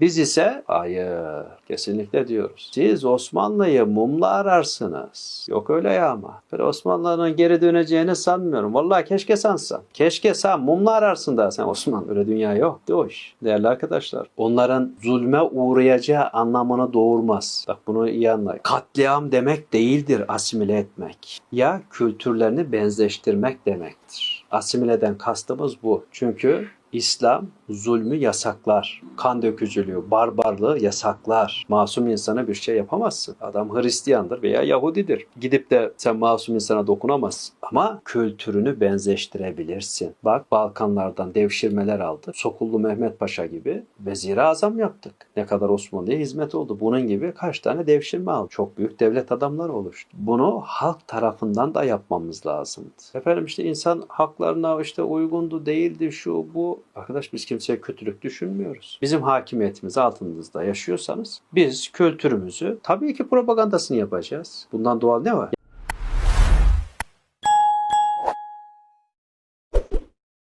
Biz ise hayır kesinlikle diyoruz. Siz Osmanlı'yı mumla ararsınız. Yok öyle ya ama. Böyle Osmanlı'nın geri döneceğini sanmıyorum. Vallahi keşke sansan. Keşke sen mumla ararsın da sen Osmanlı. Öyle dünya yok. İş. Değerli arkadaşlar. Onların zulme uğrayacağı anlamını doğurmaz. Bak bunu iyi anlayın. Katliam demek değildir asimile etmek. Ya kültürlerini benzeştirmek demektir. Asimileden kastımız bu. Çünkü İslam zulmü yasaklar. Kan dökücülüğü, barbarlığı yasaklar. Masum insana bir şey yapamazsın. Adam Hristiyandır veya Yahudidir. Gidip de sen masum insana dokunamazsın. Ama kültürünü benzeştirebilirsin. Bak Balkanlardan devşirmeler aldı. Sokullu Mehmet Paşa gibi vezir azam yaptık. Ne kadar Osmanlı'ya hizmet oldu. Bunun gibi kaç tane devşirme aldı. Çok büyük devlet adamları oluştu. Bunu halk tarafından da yapmamız lazımdı. Efendim işte insan haklarına işte uygundu değildi şu bu. Arkadaş biz kimseye kötülük düşünmüyoruz. Bizim hakimiyetimiz altımızda yaşıyorsanız biz kültürümüzü tabii ki propagandasını yapacağız. Bundan doğal ne var?